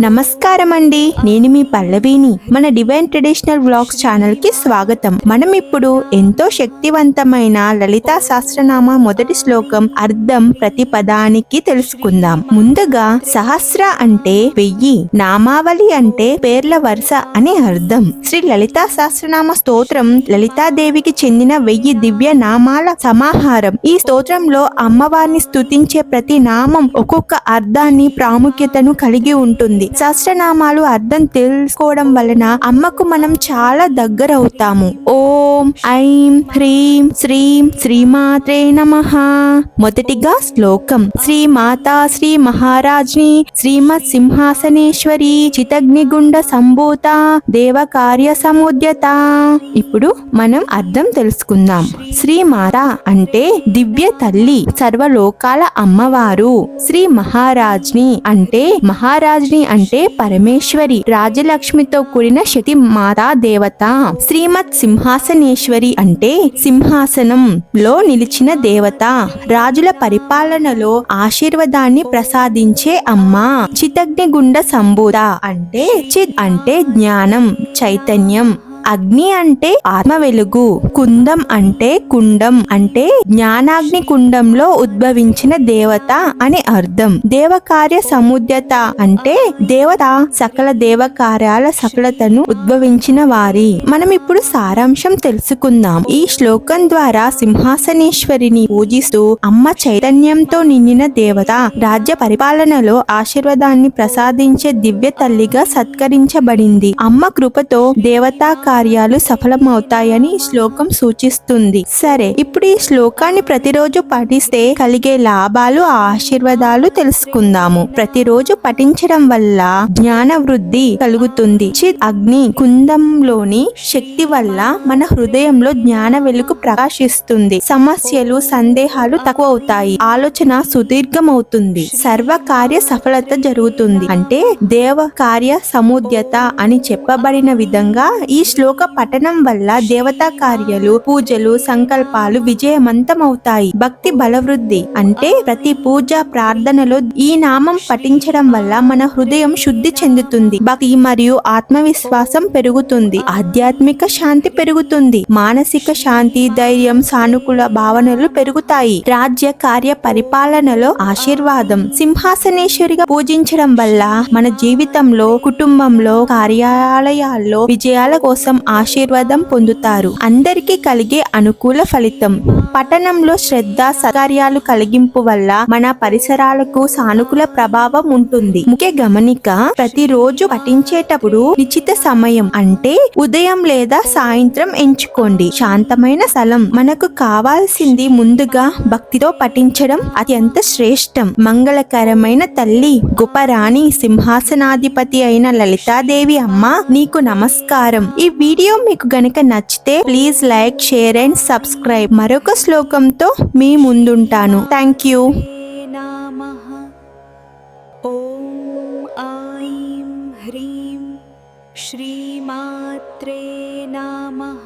నమస్కారం అండి నేను మీ పల్లవిని. మన డివైన్ ట్రెడిషనల్ బ్లాగ్స్ ఛానల్కి స్వాగతం. మనం ఇప్పుడు ఎంతో శక్తివంతమైన లలితా సహస్రనామ మొదటి శ్లోకం అర్థం ప్రతి పదానికి తెలుసుకుందాం. ముందుగా సహస్ర అంటే వెయ్యి నామావళి అంటే పేర్ల వరుస అని అర్థం. శ్రీ లలితా సహస్రనామ స్తోత్రం లలితాదేవికి చెందిన వెయ్యి దివ్య నామాల సమాహారం. ఈ స్తోత్రంలో అమ్మవారిని స్తుతించే ప్రతి నామం ఒక్కొక్క అర్థాన్ని ప్రాముఖ్యతను కలిగి ఉంటుంది. సహస్రనామాలు అర్థం తెలుసుకోవడం వలన అమ్మకు మనం చాలా దగ్గర అవుతాము ఓం ఐం హ్రీం శ్రీం శ్రీమాత్రే నమ. మొదటిగా శ్లోకం. శ్రీ మాతా శ్రీ మహారాజ్ని శ్రీమత్ సింహాసనేశ్వరి చితగ్నిగుండ సంభూత దేవ కార్య సముద్యత. ఇప్పుడు మనం అర్థం తెలుసుకుందాం. శ్రీ మాత అంటే దివ్య తల్లి సర్వలోకాల అమ్మవారు. శ్రీ మహారాజ్ని అంటే మహారాజ్ని అంటే పరమేశ్వరి. రాజలక్ష్మితో కూడిన శక్తి మాతా దేవత. శ్రీమత్ సింహాసనేశ్వరి అంటే సింహాసనం లో నిలిచిన దేవత. రాజుల పరిపాలనలో ఆశీర్వాదాన్ని ప్రసాదించే అమ్మ. చితగ్నిగుండ సంబూత అంటే చిత్ అంటే జ్ఞానం చైతన్యం. అగ్ని అంటే ఆత్మ వెలుగు కుందం అంటే కుండం అంటే జ్ఞానాగ్ని కుండంలో ఉద్భవించిన దేవత అని అర్థం. దేవకార్య సముద్యత అంటే దేవత సకల దేవకార్యాల సకలతను ఉద్భవించిన వారి. మనం ఇప్పుడు సారాంశం తెలుసుకుందాం. ఈ శ్లోకం ద్వారా సింహాసనేశ్వరిని పూజిస్తూ అమ్మ చైతన్యంతో నిండిన దేవత రాజ్య పరిపాలనలో ఆశీర్వాదాన్ని ప్రసాదించే దివ్య తల్లిగా సత్కరించబడింది. అమ్మ కృపతో దేవతా కార్యాలు సఫలమవుతాయని ఈ శ్లోకం సూచిస్తుంది. సరే ఇప్పుడు ఈ శ్లోకాన్ని ప్రతిరోజు పఠిస్తే కలిగే లాభాలు ఆశీర్వాదాలు తెలుసుకుందాము. ప్రతిరోజు పఠించడం వల్ల జ్ఞాన వృద్ధి కలుగుతుంది. చిత్ అగ్ని కుందంలోని శక్తి వల్ల మన హృదయంలో జ్ఞాన వెలుగు ప్రకాశిస్తుంది. సమస్యలు సందేహాలు తక్కువ అవుతాయి ఆలోచన సుదీర్ఘమవుతుంది. సర్వ కార్య సఫలత జరుగుతుంది. అంటే దేవ కార్య సముద్యత అని చెప్పబడిన విధంగా ఈ శ్లోక పఠనం వల్ల దేవతా కార్యాలు పూజలు సంకల్పాలు విజయవంతమవుతాయి. భక్తి బలవృద్ధి అంటే ప్రతి పూజ ప్రార్థనలో ఈ నామం పఠించడం వల్ల మన హృదయం శుద్ధి చెందుతుంది. భక్తి మరియు ఆత్మవిశ్వాసం పెరుగుతుంది. ఆధ్యాత్మిక శాంతి పెరుగుతుంది. మానసిక శాంతి ధైర్యం సానుకూల భావనలు పెరుగుతాయి. రాజ్య కార్య పరిపాలనలో ఆశీర్వాదం. సింహాసనేశ్వరిగా పూజించడం వల్ల మన జీవితంలో కుటుంబంలో కార్యాలయాల్లో విజయాల కోసం ఆశీర్వాదం పొందుతారు. అందరికీ కలిగే అనుకూల ఫలితం. పట్టణంలో శ్రద్ధ సకార్యాలు కలిగింపు వల్ల మన పరిసరాలకు సానుకూల ప్రభావం ఉంటుంది. ముఖ్య గమనిక ప్రతిరోజు పఠించేటప్పుడు నిశ్చిత సమయం అంటే ఉదయం లేదా సాయంత్రం ఎంచుకోండి. శాంతమైన స్థలం. మనకు కావాల్సింది ముందుగా భక్తితో పఠించడం అత్యంత శ్రేష్టం. మంగళకరమైన తల్లి గొప్ప రాణి సింహాసనాధిపతి అయిన లలితాదేవి అమ్మ నీకు నమస్కారం. ఈ వీడియో మీకు గనుక నచ్చితే please like share and subscribe మరొక శ్లోకంతో మీ ముందుంటాను థ్యాంక్ యూ नमः ॐ ऐं ह्रीं श्रीमात्रे नमः